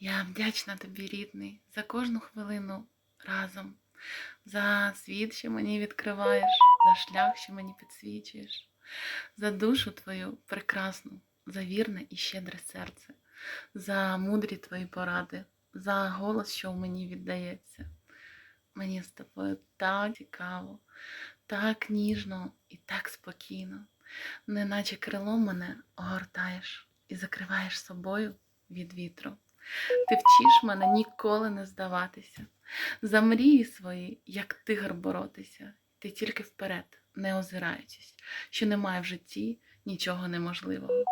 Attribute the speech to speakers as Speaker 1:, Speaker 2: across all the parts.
Speaker 1: Я вдячна тобі, рідний, за кожну хвилину разом, за світ, що мені відкриваєш, за шлях, що мені підсвічуєш, за душу твою прекрасну, за вірне і щедре серце, за мудрі твої поради, за голос, що в мені віддається. Мені з тобою так цікаво, так ніжно і так спокійно, неначе крилом мене огортаєш і закриваєш собою від вітру. Ти вчиш мене ніколи не здаватися, за мрії свої, як тигр боротися, ти тільки вперед, не озираючись, що немає в житті нічого неможливого.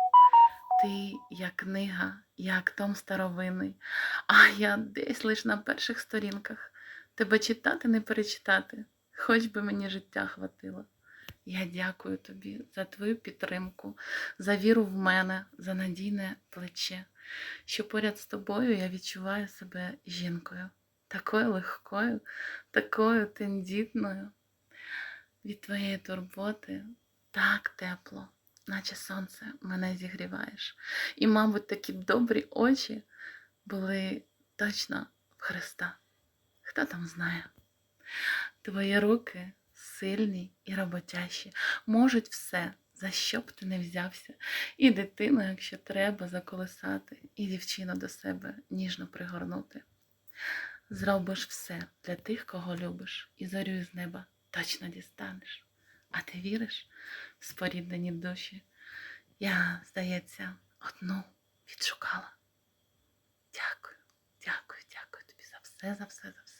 Speaker 1: Ти як книга, як том старовинний, а я десь лиш на перших сторінках. Тебе читати не перечитати, хоч би мені життя хватило. Я дякую тобі за твою підтримку, за віру в мене, за надійне плече, що поряд з тобою я відчуваю себе жінкою, такою легкою, такою тендітною. Від твоєї турботи так тепло, наче сонце мене зігріваєш. І, мабуть, такі добрі очі були точно в Христа. Хто там знає? Твої руки сильні і роботящі, можуть все, за що б ти не взявся, і дитину, якщо треба, заколисати, і дівчину до себе ніжно пригорнути. Зробиш все для тих, кого любиш, і зорю із неба точно дістанеш. А ти віриш в споріднені душі? Я, здається, одну відшукала. Дякую, дякую, дякую тобі за все, за все, за все.